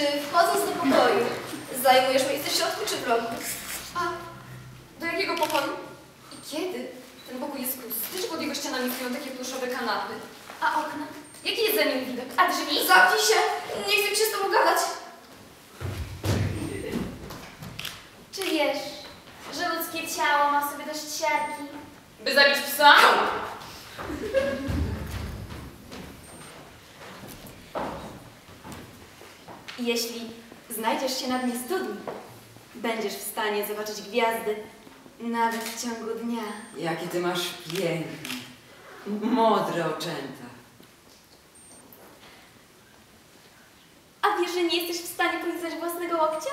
Czy wchodząc do pokoju, zajmujesz miejsce w środku czy w rogu? A do jakiego pokoju? I kiedy? Ten pokój jest pusty, czy pod jego ścianami stoją takie pluszowe kanapy? A okna? Jaki jest za nim widok? A drzwi? Zamknij się! Nie chcę mi się z tobą gadać. Czy wiesz, że ludzkie ciało ma w sobie dość siarki? By zabić psa? Jeśli znajdziesz się na dnie studni, będziesz w stanie zobaczyć gwiazdy nawet w ciągu dnia. Jakie ty masz piękne, modre oczęta. A wiesz, że nie jesteś w stanie polizać własnego łokcia?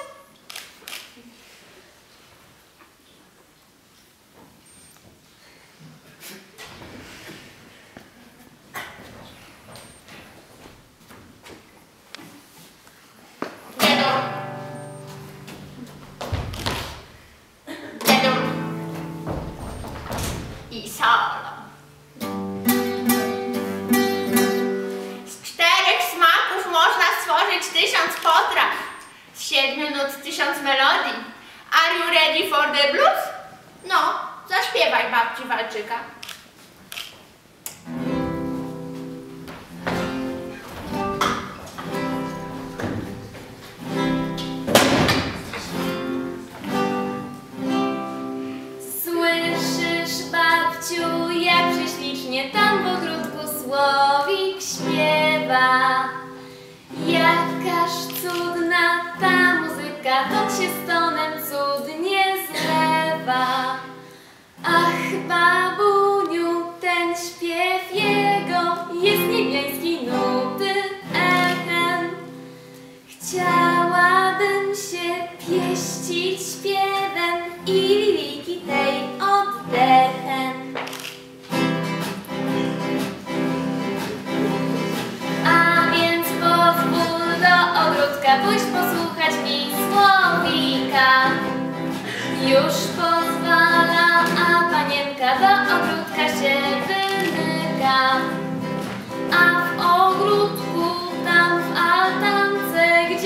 Tysiąc potraw, z siedmiu nut tysiąc melodii. Are you ready for the blues? No, zaśpiewaj babci Walczyka. To się z tonem cudnie zlewa. Ach, babuniu, ten śpiew jego jest niebiański nuty echem. Chciałabym się pieścić śpiewem i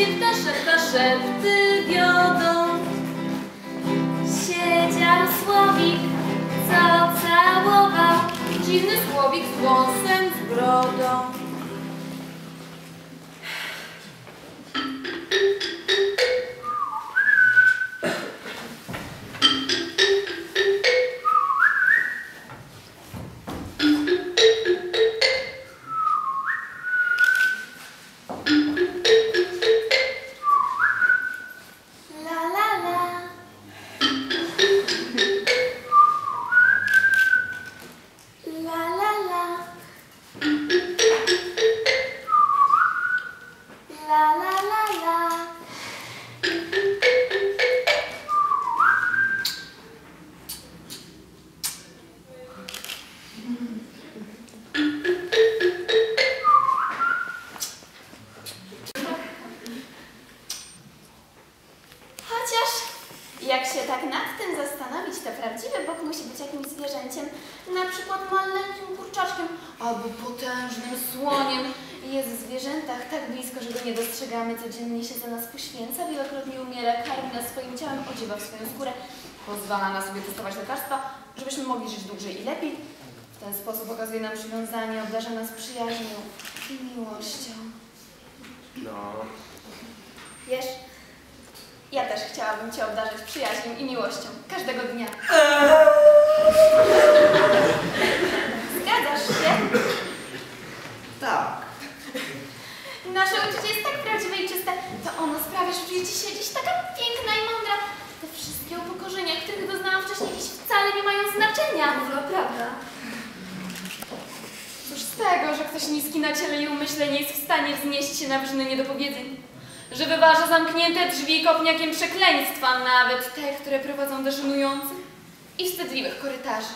gdzie ptasze szepty wiodą, siedział słowik, co całował dziwny słowik z wąsem, z brodą. Jest w zwierzętach tak blisko, że go nie dostrzegamy, codziennie się za nas poświęca, wielokrotnie umiera, karmi nas swoim ciałem, odziewa w swoją skórę, pozwala na sobie testować lekarstwa, żebyśmy mogli żyć dłużej i lepiej. W ten sposób okazuje nam przywiązanie, obdarza nas przyjaźnią i miłością. No, Wiesz, ja też chciałabym Cię obdarzać przyjaźnią i miłością każdego dnia. Zgadzasz się? Tak. Nasze uczucie jest tak prawdziwe i czyste, to ono sprawia, że czujecie się dziś taka piękna i mądra. Te wszystkie upokorzenia, których doznałam wcześniej, dziś wcale nie mają znaczenia. No prawda. Cóż z tego, że ktoś niski na ciele i umyśle nie jest w stanie wznieść się na wyżyny niedopowiedzeń. Że wyważa zamknięte drzwi kopniakiem przekleństwa, nawet te, które prowadzą do żenujących i wstydliwych korytarzy.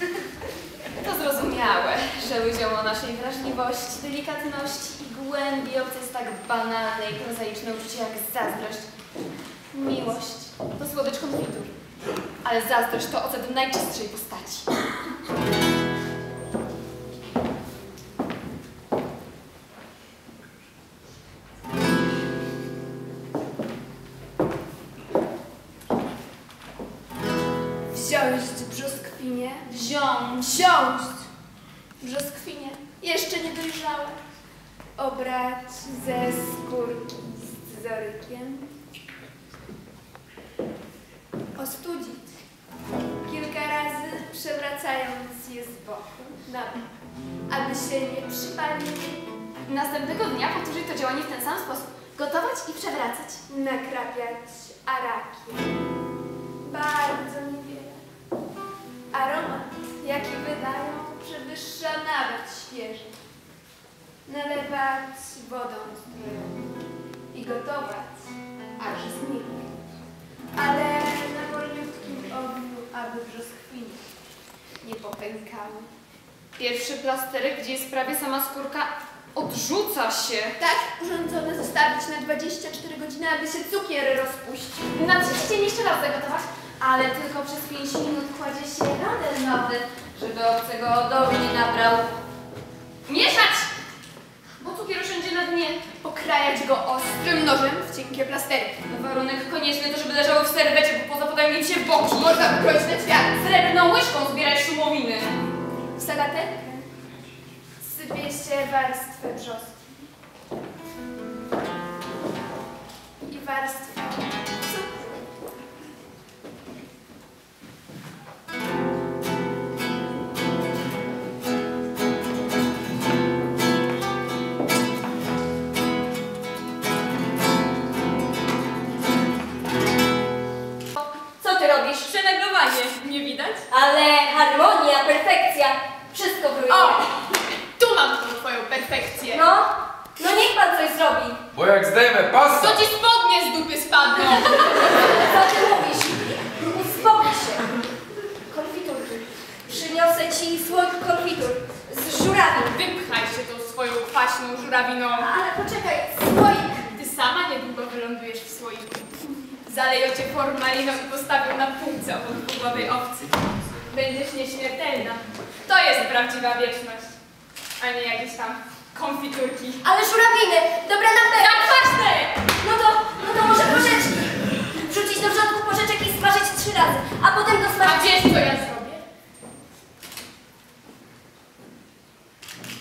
To zrozumiałe, że ludziom o naszej wrażliwości, delikatności i głębi obce jest tak banalne i prozaiczne uczucie jak zazdrość. Miłość to słodycz konfitur, ale zazdrość to ocet najczystszej postaci. Wziąłeś brzoskwinie Wziąć. Wziąć brzoskwinie, jeszcze niedojrzałe, obrać ze skórki z scyzorykiem, ostudzić, kilka razy przewracając je z boku na bok, aby się nie przypaliły, Następnego dnia powtórzyć to działanie w ten sam sposób. Gotować i przewracać. nakrapiać arakiem. Bardzo Nalewać wodą strojową i gotować, aż zniknie. Ale na wolniutkim ogniu, aby brzoskwinie nie popękały. Pierwszy plasterek, gdzie jest prawie sama skórka, odrzuca się. Tak urządzone zostawić na 24 godziny, aby się cukier rozpuścił. Na trzeci dzień jeszcze raz zagotować, ale tylko przez 5 minut kładzie się radę nowy, żeby obcego odoru nie nabrał. Mieszać! Dnie. Pokrajać go ostrym nożem w cienkie plasterki. Warunek konieczny to, żeby leżało w serwecie, bo poza podają im się boki. Można pokroić na ćwiartki. Srebrną łyżką zbierać szumowiny. W salaterkę sypie się warstwę brzostki i warstwę Ale harmonia, perfekcja, wszystko bruje. O! Tu mam tą twoją perfekcję. No, no niech pan coś zrobi. Bo jak zdejmę pasa, Co ci spodnie z dupy spadną? Co ty mówisz? Uspokój się. Konfiturki. Przyniosę ci słodki konfitur z żurawin. Wypchaj się tą swoją kwaśną żurawiną. Ale poczekaj, słoik. Ty sama niedługo wylądujesz w słoiku. Zaleją cię formaliną i postawią na półce obok dwugłowej owcy. Będziesz nieśmiertelna. To jest prawdziwa wieczność, a nie jakieś tam konfiturki. Ale żurawiny, dobra na pewno. Zapaśne! No to, no to może porzeczki. Wrzucić do wrzątku porzeczek i smażyć trzy razy, a potem A dosmażyć. wiesz co ja zrobię?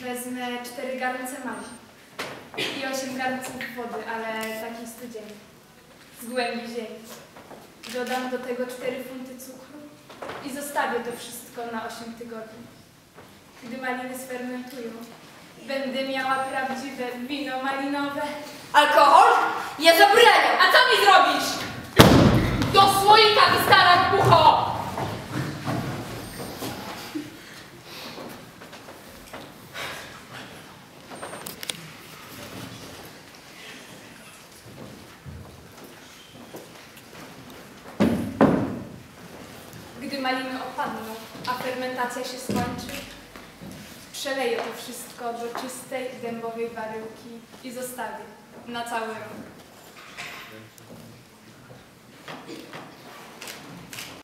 Wezmę cztery garnce mazi i osiem garnków wody, ale takiej studziennej, z głębi ziemi. Dodam do tego cztery funty cukru i zostawię to wszystko na 8 tygodni. Gdy maliny sfermentują, będę miała prawdziwe wino malinowe. Alkohol? Ja zabraniam. A co mi zrobisz? Do słoika wystara bucho! Gdy maliny opadną, a fermentacja się skończy, przeleję to wszystko do czystej dębowej baryłki i zostawię na cały rok.